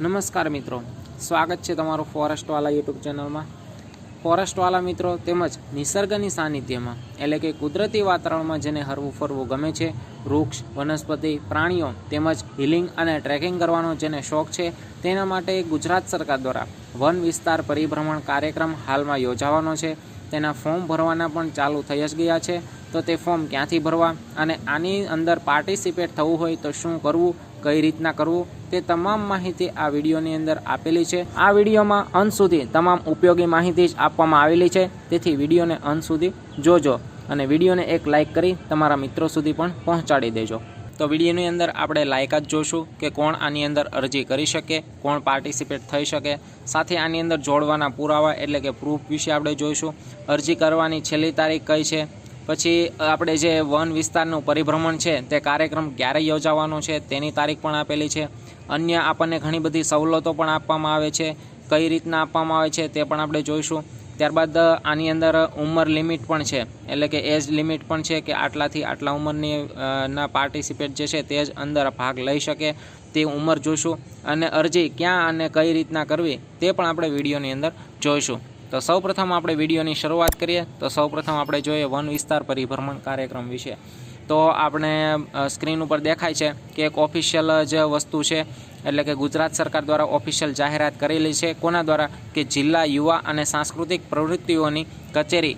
નમસ્કાર મિત્રો. સ્વાગત છે તમારું ફોરેસ્ટવાલા યુટ્યુબ ચેનલમાં. ફોરેસ્ટવાલા મિત્રો તેમજ નિસર્ગની સાનિધ્યમાં, એટલે કે કુદરતી વાતાવરણમાં જેને હરવું ફરવું ગમે છે, વૃક્ષ, વનસ્પતિ, પ્રાણીઓ તેમજ હિલિંગ અને ટ્રેકિંગ કરવાનો જેને શોખ છે, તેના માટે ગુજરાત સરકાર દ્વારા વન વિસ્તાર પરિભ્રમણ કાર્યક્રમ હાલમાં યોજાવાનો છે. તેના ફોર્મ ભરવાના પણ ચાલુ થઈ જ ગયા છે. તો તે ફોર્મ ક્યાંથી ભરવા અને આની અંદર પાર્ટિસિપેટ થવું હોય તો શું કરવું, કઈ રીતના કરવું તે તમામ માહિતી આ વિડીયોની અંદર આપેલી છે. આ વિડીયોમાં અંત સુધી તમામ ઉપયોગી માહિતી જ આપવામાં આવેલી છે. તેથી વિડીયોને અંત સુધી જોજો અને વિડીયોને એક લાઇક કરી તમારા મિત્રો સુધી પણ પહોંચાડી દેજો. તો વિડીયોની અંદર આપણે લાયકાત જોશું કે કોણ આની અંદર અરજી કરી શકે, કોણ પાર્ટિસિપેટ થઈ શકે. સાથે આની અંદર જોડવાના પુરાવા એટલે કે પ્રૂફ વિશે આપણે જોઈશું. અરજી કરવાની છેલ્લી તારીખ કઈ છે? પછી આપણે જે વન વિસ્તારનું પરિભ્રમણ છે, તે કાર્યક્રમ ક્યારે યોજાવાનો છે, તેની તારીખ પણ આપેલી છે. અન્ય આપણને ઘણી બધી સવલતો પણ આપવામાં આવે છે. કઈ રીતના આપવામાં આવે છે, તે પણ આપણે જોઈશું. ત્યારબાદ આની અંદર ઉંમર લિમિટ પણ છે. એટલે કે એજ લિમિટ પણ છે કે આટલાથી આટલા ઉંમરની ના પાર્ટિસિપેટ જે છે, તે જ અંદર ભાગ લઈ શકે. તે ઉંમર જોઈશું. અને અરજી ક્યાં અને કઈ રીતના કરવી, તે પણ આપણે વિડીયોની અંદર જોઈશું. તો સૌપ્રથમ આપણે વિડીયોની શરૂઆત કરીએ. તો સૌપ્રથમ આપણે જોઈએ વન વિસ્તાર પરિભ્રમણ કાર્યક્રમ વિશે. તો આપણે સ્ક્રીન ઉપર દેખાય છે કે એક ઓફિશિયલ જ વસ્તુ છે, એટલે કે ગુજરાત સરકાર દ્વારા ઓફિશિયલ જાહેરાત કરેલી છે. કોના દ્વારા? કે જિલ્લા યુવા અને સાંસ્કૃતિક પ્રવૃત્તિઓની કચેરી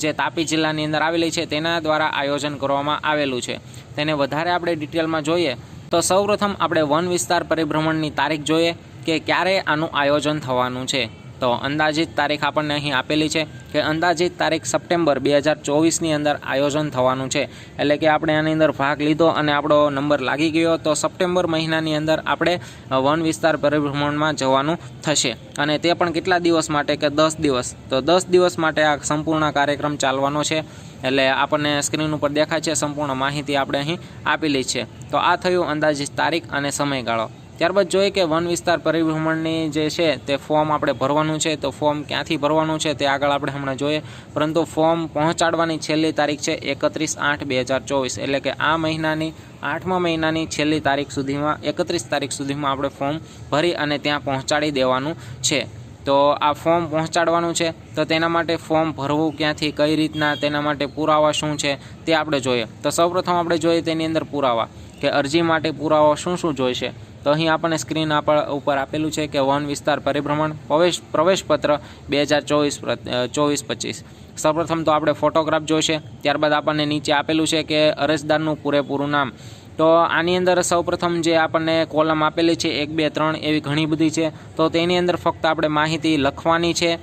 જે તાપી જિલ્લાની અંદર આવેલી છે, તેના દ્વારા આયોજન કરવામાં આવેલું છે. તેને વધારે આપણે ડિટેલમાં જોઈએ. તો સૌપ્રથમ આપણે વન વિસ્તાર પરિભ્રમણની તારીખ જોઈએ કે ક્યારે આનું આયોજન થવાનું છે. તો અંદાજિત તારીખ આપણને અહીં આપેલી છે કે અંદાજિત તારીખ સપ્ટેમ્બર બે હજાર ચોવીસની અંદર આયોજન થવાનું છે. એટલે કે આપણે આની અંદર ભાગ લીધો અને આપણો નંબર લાગી ગયો, તો સપ્ટેમ્બર મહિનાની અંદર આપણે વન વિસ્તાર પરિભ્રમણમાં જવાનું થશે. અને તે પણ કેટલા દિવસ માટે કે દસ દિવસ? તો દસ દિવસ માટે આ સંપૂર્ણ કાર્યક્રમ ચાલવાનો છે. એટલે આપણને સ્ક્રીન ઉપર દેખાય છે, સંપૂર્ણ માહિતી આપણે અહીં આપેલી છે. તો આ થયું અંદાજિત તારીખ અને સમયગાળો. ત્યારબાદ જોઈએ કે વન વિસ્તાર પરિભ્રમણની જે છે તે ફોર્મ આપણે ભરવાનું છે, તો ફોર્મ ક્યાંથી ભરવાનું છે તે આગળ આપણે હમણાં જોઈએ. પરંતુ ફોર્મ પહોંચાડવાની છેલ્લી તારીખ છે એકત્રીસ આઠ બે હજાર ચોવીસ, એટલે કે આ મહિનાની, આઠમા મહિનાની છેલ્લી તારીખ સુધીમાં, એકત્રીસ તારીખ સુધીમાં આપણે ફોર્મ ભરી અને ત્યાં પહોંચાડી દેવાનું છે. તો આ ફોર્મ પહોંચાડવાનું છે, તો તેના માટે ફોર્મ ભરવું ક્યાંથી, કઈ રીતના, તેના માટે પુરાવા શું છે તે આપણે જોઈએ. તો સૌપ્રથમ આપણે જોઈએ તેની અંદર પુરાવા, કે અરજી માટે પુરાવા શું શું જોઈશે. તો અહીં આપણને સ્ક્રીન ઉપર આપેલું છે કે વન વિસ્તાર પરિભ્રમણ, પ્રવેશ પ્રવેશપત્ર બે હજાર ચોવીસ ચોવીસ પચીસ. સૌપ્રથમ તો આપણે ફોટોગ્રાફ જોઈશે. ત્યારબાદ આપણને નીચે આપેલું છે કે અરજદારનું પૂરેપૂરું નામ. તો આની અંદર સૌપ્રથમ જે આપણને કોલમ આપેલી છે, એક, બે, ત્રણ એવી ઘણી બધી છે. તો તેની અંદર ફક્ત આપણે માહિતી લખવાની છે.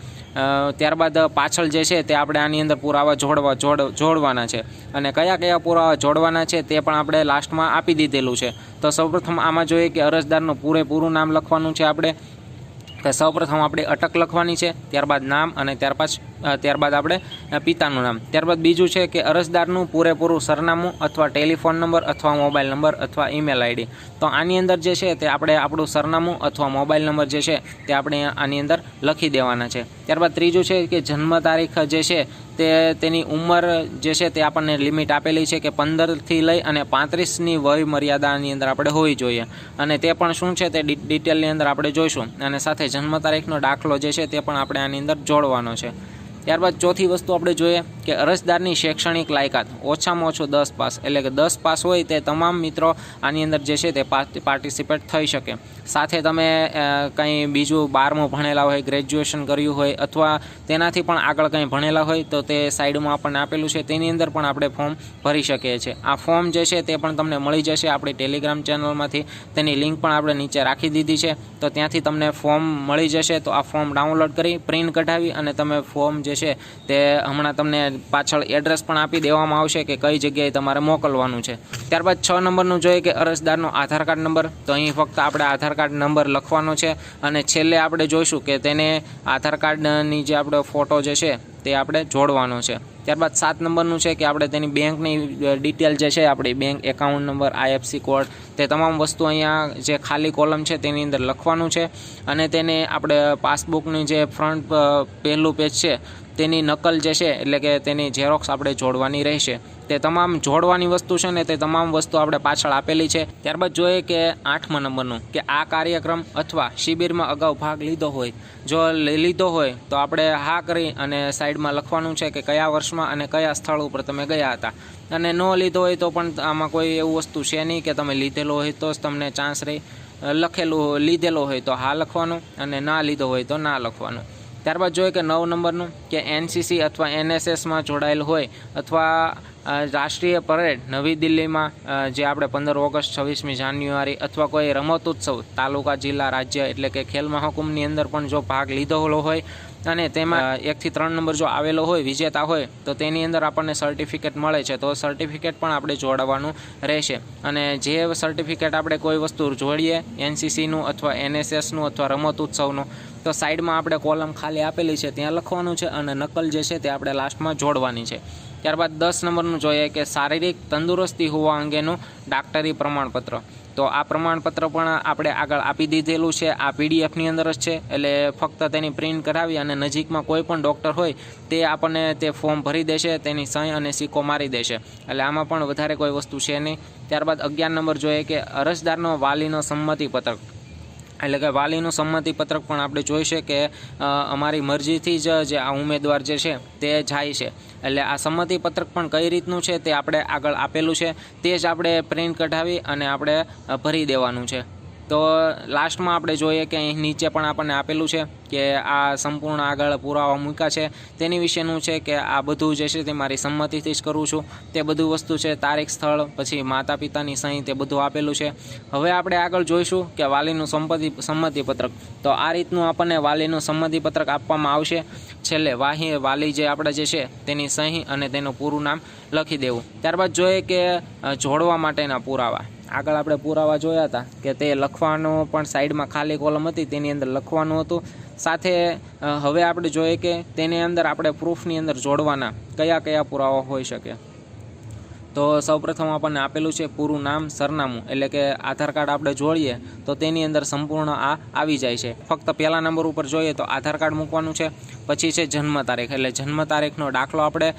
ત્યારબાદ પાછળ જે છે તે આપણે આની અંદર પુરાવા જોડવા, જોડ, જોડવાના છે. અને કયા કયા પુરાવા જોડવાના છે તે પણ આપણે લાસ્ટમાં આપી દીધેલું છે. તો સૌપ્રથમ આમાં જોઈએ કે અરજદારનું પૂરેપૂરું નામ લખવાનું છે આપણે. કે સૌપ્રથમ આપણે અટક લખવાની છે, ત્યારબાદ નામ અને ત્યારબાદ ત્યારબાદ આપણે પિતાનું નામ. ત્યારબાદ બીજું છે કે અરજદારનું પૂરેપૂરું સરનામું અથવા ટેલિફોન નંબર અથવા મોબાઈલ નંબર અથવા ઈમેલ આઈડી. તો આની અંદર જે છે તે આપણે આપણું સરનામું અથવા મોબાઈલ નંબર જે છે તે આપણે આની અંદર લખી દેવાના છે. ત્યારબાદ ત્રીજું છે કે જન્મ તારીખ જે છે તે તેની ઉંમર જે છે તે આપણને લિમિટ આપેલી છે કે પંદરથી લઈ અને પાંત્રીસની વય મર્યાદાની અંદર આપણે હોવી જોઈએ. અને તે પણ શું છે તે ડિટેલની અંદર આપણે જોઈશું. અને સાથે જન્મ તારીખનો દાખલો જે છે તે પણ આપણે આની અંદર જોડવાનો છે. ત્યારબાદ ચોથી વસ્તુ આપણે જોઈએ કે અરજદારની શૈક્ષણિક લાયકાત. ઓછામાં ઓછો દસ પાસ, એટલે કે દસ પાસ હોય તે તમામ મિત્રો આની અંદર જે છે તે પાર્ટ- પાર્ટિસિપેટ થઈ શકે. સાથે તમે કંઈ બીજું બારમું ભણેલા હોય ગ્રેજ્યુએશન કર્યું હોય, અથવા તેનાથી પણ આગળ કંઈ ભણેલા હોય, તો તે સાઈડમાં આપણને આપેલું છે. તેની અંદર પણ આપણે ફોર્મ ભરી શકીએ છીએ. આ ફોર્મ જે છે તે પણ તમને મળી જશે આપણી ટેલિગ્રામ ચેનલમાંથી. તેની લિંક પણ આપણે નીચે રાખી દીધી છે. તો ત્યાંથી તમને ફોર્મ મળી જશે. તો આ ફોર્મ ડાઉનલોડ કરી, પ્રિન્ટ કઢાવી અને તમે ફોર્મ જે છે તે હમણાં તમને પાછળ એડ્રેસ પણ આપી દેવામાં આવશે કે કઈ જગ્યાએ તમારે મોકલવાનું છે. ત્યારબાદ છ નંબરનું જોઈએ કે અરજદારનો આધાર કાર્ડ નંબર. તો અહીં ફક્ત આપણે આધાર કાર્ડ નંબર લખવાનો છે અને છેલ્લે આપણે જોઈશું કે તેને આધાર કાર્ડની જે આપણો ફોટો જે છે તે આપણે જોડવાનો છે. ત્યારબાદ સાત નંબરનું છે કે આપણે તેની બેંકની ડિટેલ જે છે આપણી bank account number IFC code તે તમામ વસ્તુ અહીંયા જે ખાલી કોલમ છે તેની અંદર લખવાનું છે. અને તેને આપણે પાસબુકની જે ફ્રન્ટ પહેલું પેજ છે તેની નકલ જે છે, એટલે કે તેની ઝેરોક્સ આપણે જોડવાની રહેશે. તે તમામ જોડવાની વસ્તુ છે ને તે તમામ વસ્તુ આપણે પાછળ આપેલી છે. ત્યારબાદ જોઈએ કે આઠમા નંબરનું, કે આ કાર્યક્રમ અથવા શિબિરમાં અગાઉ ભાગ લીધો હોય. જો લીધો હોય, તો આપણે હા કરી અને સાઈડમાં લખવાનું છે કે કયા વર્ષમાં અને કયા સ્થળ ઉપર તમે ગયા હતા. અને ન લીધો હોય તો પણ આમાં કોઈ એવું વસ્તુ છે નહીં કે તમે લીધેલો હોય તો જ તમને ચાન્સ રહે. લખેલું લીધેલો હોય તો હા લખવાનું અને ના લીધો હોય તો ના લખવાનું. ત્યારબાદ જોઈએ કે નવ નંબરનું કે એનસીસી અથવા એનએસએસમાં જોડાયેલ હોય અથવા રાષ્ટ્રીય પરેડ નવી દિલ્હીમાં જે આપણે પંદર ઓગસ્ટ છવ્વીસમી જાન્યુઆરી અથવા કોઈ રમત ઉત્સવ તાલુકા, જિલ્લા, રાજ્ય એટલે કે ખેલ મહાકુંભની અંદર પણ જો ભાગ લીધેલો હોય અને તેમાં એકથી ત્રણ નંબર જો આવેલો હોય, વિજેતા હોય, તો તેની અંદર આપણને સર્ટિફિકેટ મળે છે. તો સર્ટિફિકેટ પણ આપણે જોડવાનું રહેશે. અને જે સર્ટિફિકેટ આપણે કોઈ વસ્તુ જોડીએ, એનસીસીનું અથવા એનએસએસનું અથવા રમત ઉત્સવનું તો સાઈડમાં આપણે કોલમ ખાલી આપેલી છે, ત્યાં લખવાનું છે અને નકલ જે છે તે આપણે લાસ્ટમાં જોડવાની છે. ત્યારબાદ દસ નંબરનું જોઈએ કે શારીરિક તંદુરસ્તી હોવા અંગેનું ડાક્ટરી પ્રમાણપત્ર. તો આ પ્રમાણપત્ર પણ આપણે આગળ આપી દીધેલું છે, આ પીડીએફની અંદર જ છે, એટલે ફક્ત તેની પ્રિન્ટ કરાવી અને નજીકમાં કોઈ પણ ડૉક્ટર હોય તે આપણને તે ફોર્મ ભરી દેશે, તેની સહી અને સિક્કો મારી દેશે. એટલે આમાં પણ વધારે કોઈ વસ્તુ છે નહીં. ત્યારબાદ અગિયાર નંબર જોઈએ કે અરજદારનો વાલીનો સંમતિપત્રક. એટલે કે વાલીનું સંમતિપત્રક પણ આપણે જોઈશે કે અમારી મરજીથી જ જે આ ઉમેદવાર જે છે તે જાય છે. એટલે આ સંમતિપત્રક પણ કઈ રીતનું છે તે આપણે આગળ આપેલું છે. તે જ આપણે પ્રિન્ટ કઢાવી અને આપણે ભરી દેવાનું છે. તો લાસ્ટમાં આપણે જોઈએ કે અહીં નીચે પણ આપણને આપેલું છે કે આ સંપૂર્ણ આગળ પુરાવા મૂક્યા છે. તેની વિશેનું છે કે આ બધું જે છે તે મારી સંમતિથી જ કરું છું. તે બધું વસ્તુ છે તારીખ, સ્થળ, પછી માતા પિતાની સહી તે બધું આપેલું છે. હવે આપણે આગળ જોઈશું કે વાલીનું સંપત્તિ, સંમતિપત્રક. તો આ રીતનું આપણને વાલીનું સંમતિપત્રક આપવામાં આવશે. છેલ્લે વાહી, વાલી જે આપણે જે છે તેની સહી અને તેનું પૂરું નામ લખી દેવું. ત્યારબાદ જોઈએ કે જોડવા માટેના પુરાવા. આગળ આપણે પુરાવા જોયા હતા કે તે લખવાનો પણ સાઈડમાં ખાલી કોલમ હતી, તેની અંદર લખવાનું હતું. સાથે હવે આપણે જોઈએ કે તેની અંદર આપણે પ્રૂફની અંદર જોડવાના કયા કયા પુરાવા હોઈ શકે. તો સૌપ્રથમ આપણને આપેલું છે પૂરું નામ, સરનામું, એટલે કે આધાર કાર્ડ આપણે જોડીએ તો તેની અંદર સંપૂર્ણ આ આવી જાય છે. ફક્ત પહેલા નંબર ઉપર જોઈએ તો આધાર કાર્ડ મૂકવાનું છે, પછી છે જન્મ તારીખ, એટલે જન્મ તારીખનો દાખલો આપણે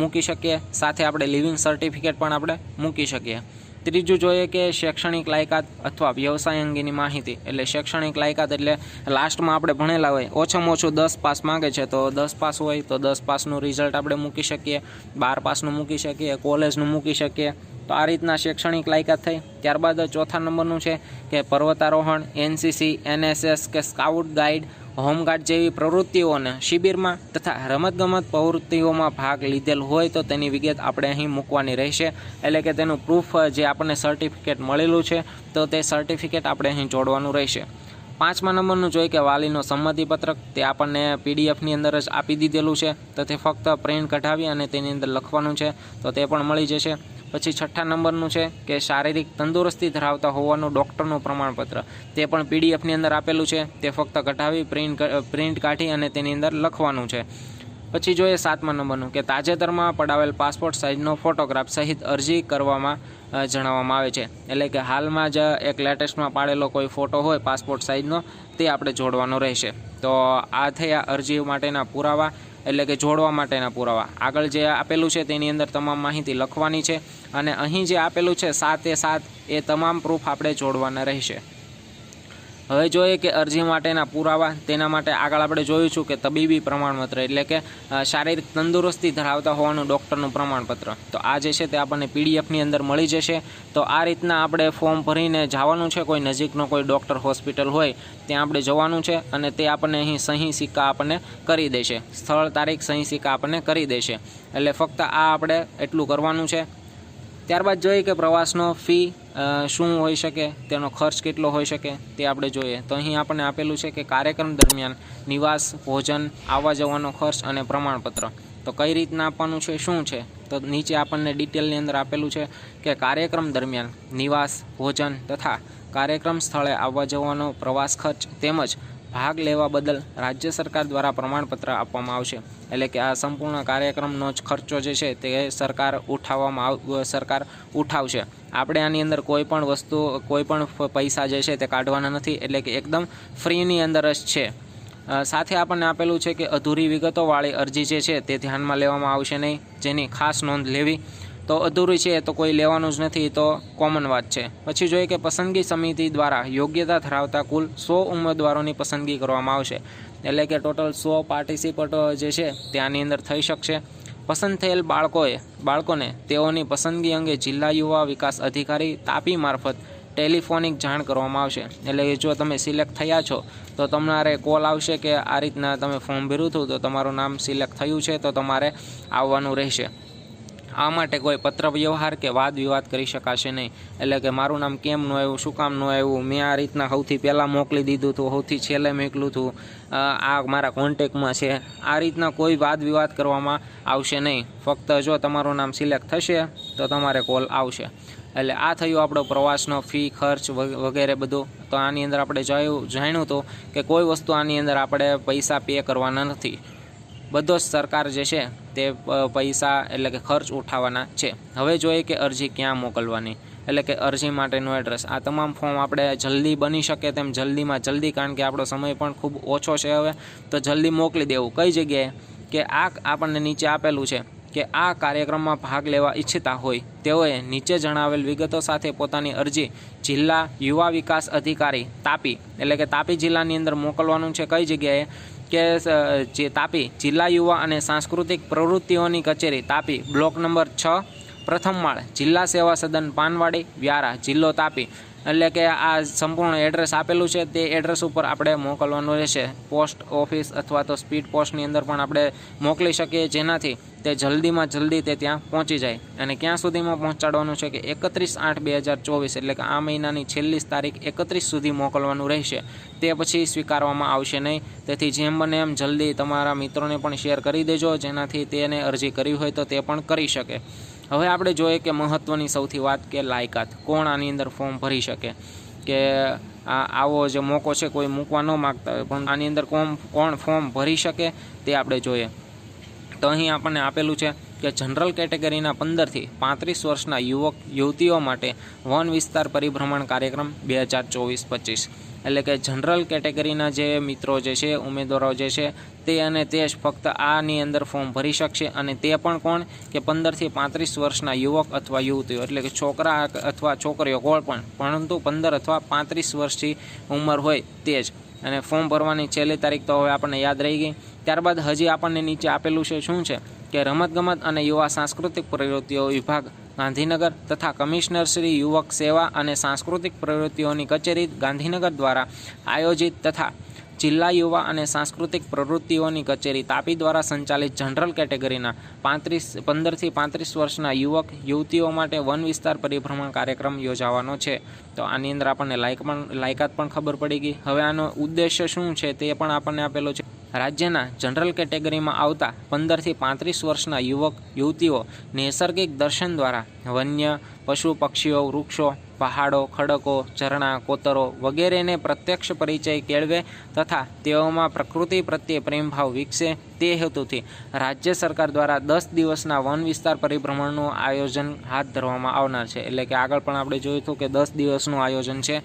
મૂકી શકીએ. સાથે આપણે લિવિંગ સર્ટિફિકેટ પણ આપણે મૂકી શકીએ. ત્રીજું જોઈએ કે શૈક્ષણિક લાયકાત અથવા વ્યવસાય અંગેની માહિતી. એટલે શૈક્ષણિક લાયકાત એટલે લાસ્ટમાં આપણે ભણેલા હોય, ઓછામાં ઓછું દસ પાસ માંગે છે. તો દસ પાસ હોય તો દસ પાસનું રિઝલ્ટ આપણે મૂકી શકીએ, બાર પાસનું મૂકી શકીએ કોલેજનું મૂકી શકીએ. તો આ રીતના શૈક્ષણિક લાયકાત થઈ. ત્યારબાદ ચોથા નંબરનું છે કે પર્વતારોહણ એનસીસી એનએસએસ કે સ્કાઉટ ગાઈડ, હોમગાર્ડ જેવી પ્રવૃત્તિઓને શિબિરમાં તથા રમતગમત પ્રવૃત્તિઓમાં ભાગ લીધેલ હોય તો તેની વિગત આપણે અહીં મૂકવાની રહેશે. એટલે કે તેનું પ્રૂફ જે આપણને સર્ટિફિકેટ મળેલું છે, તો તે સર્ટિફિકેટ આપણે અહીં જોડવાનું રહેશે. પાંચમા નંબરનું જોઈએ કે વાલીનો સંમતિપત્રક, તે આપણને પીડીએફની અંદર જ આપી દીધેલું છે. તો તે ફક્ત પ્રિન્ટ કઢાવી અને તેની અંદર લખવાનું છે. તો તે પણ મળી જશે. પછી છઠ્ઠા નંબરનું છે કે શારીરિક તંદુરસ્તી ધરાવતા હોવાનું ડૉક્ટરનું પ્રમાણપત્ર. તે પણ પીડીએફની અંદર આપેલું છે. તે ફક્ત કઢાવી, પ્રિન્ટ પ્રિન્ટ કાઢી અને તેની અંદર લખવાનું છે. પછી જોઈએ સાતમા નંબરનું કે તાજેતરમાં પડાવેલ પાસપોર્ટ સાઇઝનો ફોટોગ્રાફ સહિત અરજી કરવામાં જણાવવામાં આવે છે. એટલે કે હાલમાં જ એક લેટેસ્ટમાં પાડેલો કોઈ ફોટો હોય પાસપોર્ટ સાઇઝનો, તે આપણે જોડવાનો રહેશે. તો આ થયા અરજી માટેના પુરાવા, એટલે કે જોડવા માટેના પુરાવા. આગળ જે આપેલું છે તેની અંદર તમામ માહિતી લખવાની છે. અને અહીં જે આપેલું છે, સાતે સાત, એ તમામ પ્રૂફ આપણે જોડવાના રહેશે. હવે જોઈએ કે અરજી માટેના પુરાવા, તેના માટે આગળ આપણે જોયું છું કે તબીબી પ્રમાણપત્ર એટલે કે શારીરિક તંદુરસ્તી ધરાવતા હોવાનું ડૉક્ટરનું પ્રમાણપત્ર. તો આ જે છે તે આપણને પીડીએફની અંદર મળી જશે. તો આ રીતના આપણે ફોર્મ ભરીને જવાનું છે, કોઈ નજીકનો કોઈ ડૉક્ટર હોસ્પિટલ હોય, ત્યાં આપણે જવાનું છે અને તે આપણને અહીં સહી સિક્કા આપણને કરી દેશે. સ્થળ તારીખ સહી સિક્કા આપણને કરી દેશે. એટલે ફક્ત આ આપણે એટલું કરવાનું છે. ત્યારબાદ જોઈએ કે પ્રવાસનો ફી શું હોઈ શકે, તેનો ખર્ચ કેટલો હોઈ શકે, તે આપણે જોઈએ. તો અહીં આપણને આપેલું છે કે કાર્યક્રમ દરમિયાન નિવાસ, ભોજન, આવવા જવાનો ખર્ચ અને પ્રમાણપત્ર. તો કઈ રીતના આપવાનું છે, શું છે? તો નીચે આપણને ડિટેલની અંદર આપેલું છે કે કાર્યક્રમ દરમિયાન નિવાસ, ભોજન તથા કાર્યક્રમ સ્થળે આવવા જવાનો પ્રવાસ ખર્ચ તેમજ ભાગ લેવા બદલ રાજ્ય સરકાર દ્વારા પ્રમાણપત્ર આપવામાં આવશે. એટલે કે આ સંપૂર્ણ કાર્યક્રમનો જ ખર્ચો જે છે તે સરકાર ઉઠાવવામાં આવ સરકાર ઉઠાવશે. આપણે આની અંદર કોઈ પણ વસ્તુ, કોઈ પણ પૈસા જે છે તે કાઢવાના નથી. એટલે કે એકદમ ફ્રીની અંદર જ છે. સાથે આપણને આપેલું છે કે અધૂરી વિગતોવાળી અરજી જે છે તે ધ્યાનમાં લેવામાં આવશે નહીં. જેની ખાસ નોંધ લેવી તો અધૂરી છે તો કોઈ લેવાનું જ નથી તો કોમન વાત છે. પછી જોઈએ કે પસંદગી સમિતિ દ્વારા યોગ્યતા ધરાવતા કુલ સો ઉમેદવારોની પસંદગી કરવામાં આવશે. એટલે કે ટોટલ સો પાર્ટિસિપેટો જે છે તે આની અંદર થઈ શકશે. પસંદ થયેલ બાળકોએ, બાળકોને તેઓની પસંદગી અંગે જિલ્લા યુવા વિકાસ અધિકારી તાપી મારફત ટેલિફોનિક જાણ કરવામાં આવશે. એટલે કે જો તમે સિલેક્ટ થયા છો, તો તમારે કોલ આવશે કે આ રીતના તમે ફોર્મ ભર્યું હતું, તો તમારું નામ સિલેક્ટ થયું છે, તો તમારે આવવાનું રહેશે. આ માટે કોઈ પત્ર વ્યવહાર કે વાદ વિવાદ કરી શકાશે નહીં. એટલે કે મારું નામ કેમ ન આવ્યું, શું કામ ન આવ્યું, મેં આ રીતના સૌથી પહેલાં મોકલી દીધું હતું, સૌથી છેલ્લે મોકલું હતું આ મારા કોન્ટેકમાં છે. આ રીતના કોઈ વાદ વિવાદ કરવામાં આવશે નહીં. ફક્ત જો તમારું નામ સિલેક્ટ થશે, તો તમારે કોલ આવશે. એટલે આ થયું આપણો પ્રવાસનો ફી, ખર્ચ વગ- વગેરે બધું. તો આની અંદર આપણે જાણ્યું હતું કે કોઈ વસ્તુ આની અંદર આપણે પૈસા પે કરવાના નથી. બધો જ સરકાર જે છે તે પૈસા એટલે કે ખર્ચ ઉઠાવવાના છે. હવે જોઈએ કે અરજી ક્યાં મોકલવાની. એટલે કે અરજી માટેનું એડ્રેસ આ તમામ ફોર્મ આપણે જલ્દી બની શકે તેમ જલ્દીમાં જલ્દી, કારણ કે આપણો સમય પણ ખૂબ ઓછો છે હવે, તો જલ્દી મોકલી દેવું. કઈ જગ્યાએ? કે આ આપણને નીચે આપેલું છે કે આ કાર્યક્રમમાં ભાગ લેવા ઈચ્છતા હોય, તેઓએ નીચે જણાવેલ વિગતો સાથે પોતાની અરજી જિલ્લા યુવા વિકાસ અધિકારી તાપી, એટલે કે તાપી જિલ્લાની અંદર મોકલવાનું છે. કઈ જગ્યાએ? કે જે તાપી, જિલ્લા યુવા અને સાંસ્કૃતિક પ્રવૃત્તિઓની કચેરી, તાપી, બ્લોક નંબર છ, પ્રથમ માળ, જિલ્લા સેવા સદન પાનવાડી, વ્યારા, જિલ્લો તાપી. એટલે કે આ સંપૂર્ણ એડ્રેસ આપેલું છે, તે એડ્રેસ ઉપર આપણે મોકલવાનું રહેશે. પોસ્ટ ઓફિસ અથવા તો સ્પીડ પોસ્ટની અંદર પણ આપણે મોકલી શકીએ જેનાથી તે જલ્દીમાં જલ્દી તે ત્યાં પહોંચી જાય અને ક્યાં સુધીમાં પહોંચાડવાનું છે કે એકત્રીસ આઠ બે હજાર ચોવીસ એટલે કે આ મહિનાની છેલ્લી તારીખ એકત્રીસ સુધી મોકલવાનું રહેશે. તે પછી સ્વીકારવામાં આવશે નહીં. તેથી જેમ બને એમ જલ્દી તમારા મિત્રોને પણ શેર કરી દેજો, જેનાથી તેને અરજી કરી હોય તો તે પણ કરી શકે. હવે આપણે જોઈએ કે મહત્ત્વની સૌથી વાત કે લાયકાત. કોણ આની અંદર ફોર્મ ભરી શકે? કે આવો જે મોકો છે કોઈ મૂકવા ન માગતા હોય, પણ આની અંદર કોણ કોણ ફોર્મ ભરી શકે તે આપણે જોઈએ. તો અહીં આપણને આપેલું છે કે જનરલ કેટેગરીના પંદરથી પાંત્રીસ વર્ષના યુવક, યુવતીઓ માટે વન વિસ્તાર પરિભ્રમણ કાર્યક્રમ બે હજાર ચોવીસ પચીસ. એટલે કે જનરલ કેટેગરીના જે મિત્રો જે છે, ઉમેદવારો જે છે, તે અને તે જ ફક્ત આની અંદર ફોર્મ ભરી શકશે અને તે પણ કોણ? કે પંદરથી પાંત્રીસ વર્ષના યુવક અથવા યુવતીઓ. એટલે કે છોકરા અથવા છોકરીઓ કોણ પણ? પરંતુ પંદર અથવા પાંત્રીસ વર્ષથી ઉંમર હોય તે જ. અને ફોર્મ ભરવાની છેલ્લી તારીખ તો હવે આપણને યાદ રહી ગઈ. ત્યારબાદ હજી આપણને નીચે આપેલું છે શું છે? કે રમતગમત અને યુવા સાંસ્કૃતિક પ્રવૃત્તિઓ વિભાગ, ગાંધીનગર તથા કમિશનર શ્રી યુવક સેવા અને સાંસ્કૃતિક પ્રવૃત્તિઓની કચેરી ગાંધીનગર દ્વારા આયોજિત તથા જિલ્લા યુવા અને સાંસ્કૃતિક પ્રવૃત્તિઓની કચેરી તાપી દ્વારા સંચાલિત જનરલ કેટેગરીના પાંત્રીસ, પંદરથી પાંત્રીસ વર્ષના યુવક, યુવતીઓ માટે વન વિસ્તાર પરિભ્રમણ કાર્યક્રમ યોજાવાનો છે. તો આની અંદર આપણને લાયક પણ, લાયકાત પણ ખબર પડી ગઈ. હવે આનો ઉદ્દેશ્ય શું છે તે પણ આપણને આપેલો છે. રાજ્યના જનરલ કેટેગરીમાં આવતા પંદરથી પાંત્રીસ વર્ષના યુવક, યુવતીઓ નૈસર્ગિક દર્શન દ્વારા વન્ય, પશુ પક્ષીઓ, વૃક્ષો, પહાડો, ખડકો, ઝરણા, કોતરો વગેરેને પ્રત્યક્ષ પરિચય કેળવે તથા તેઓમાં પ્રકૃતિ પ્રત્યે પ્રેમભાવ વિકસે તે હેતુથી રાજ્ય સરકાર દ્વારા દસ દિવસના વન વિસ્તાર પરિભ્રમણનું આયોજન હાથ ધરવામાં આવનાર છે. એટલે કે આગળ પણ આપણે જોયું હતું કે દસ દિવસનું આયોજન છે.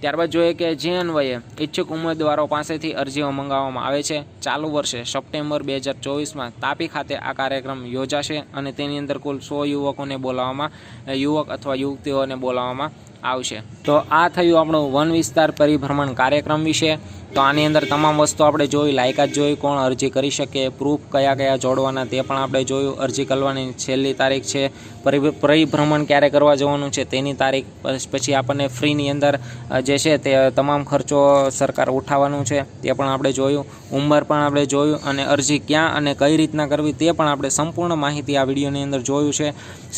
ત્યારબાદ જોઈએ કે જે અન્વયે ઈચ્છુક ઉમેદવારો પાસેથી અરજીઓ મંગાવવામાં આવે છે. ચાલુ વર્ષે સપ્ટેમ્બર બે હજાર ચોવીસમાં તાપી ખાતે આ કાર્યક્રમ યોજાશે અને તેની અંદર કુલ સો યુવકોને બોલાવવામાં યુવક અથવા યુવતીઓને બોલાવવામાં આવશે. તો આ થયું આપણું વન વિસ્તાર પરિભ્રમણ કાર્યક્રમ વિશે. તો આની અંદર તમામ વસ્તુ આપણે જોઈ, લાયકાત જોઈ, કોણ અરજી કરી શકે પ્રૂફ કયા કયા જોડવાના તે પણ આપણે જોયું. અરજી કરવાની છેલ્લી તારીખ છે. પરિભ્રમણ ક્યારે કરવા જવાનું છે તેની તારીખ પછ- આપણને ફ્રીની અંદર જે છે તે તમામ ખર્ચો સરકાર ઉઠાવવાનું છે તે પણ આપણે જોયું. ઉંમર પણ આપણે જોયું અને અરજી ક્યાં અને કઈ રીતના કરવી તે પણ આપણે સંપૂર્ણ માહિતી આ વિડીયોની અંદર જોયું છે.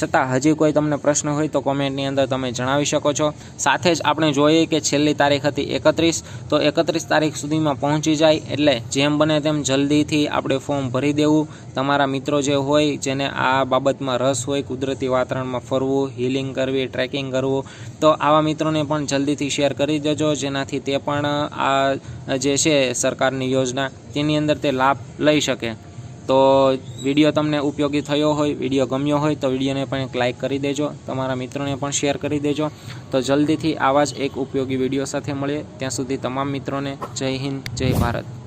છતાં હજી કોઈ તમને પ્રશ્ન હોય તો કોમેન્ટની અંદર તમે જણાવી શકો છો. સાથે જ આપણે જોઈએ કે છેલ્લી તારીખ હતી એકત્રીસ. તો એકત્રીસ તારીખ સુધીમાં પહોંચી જાય એટલે જેમ બને તેમ જલ્દીથી આપણે ફોર્મ ભરી દેવું. તમારા મિત્રો જે હોય, જેને આ બાબતમાં રસ હોય, કુદરતી વાતાવરણમાં ફરવું હિલિંગ કરવી ટ્રેકિંગ કરવું, તો આવા મિત્રોને પણ જલ્દીથી શેર કરી દેજો. જેનાથી તે પણ, આ, જે છે સરકારની યોજના, તેની અંદર તે લાભ લઈ શકે. તો વીડિયો તમને ઉપયોગી થયો હોય, વીડિયો ગમ્યો હોય, તો વિડીયોને પણ એક લાઇક કરી દેજો. તમારા મિત્રોને પણ શેર કરી દેજો. તો જલ્દીથી આવા જ એક ઉપયોગી વીડિયો સાથે મળીએ. ત્યાં સુધી તમામ મિત્રોને જય હિન્દ, જય ભારત.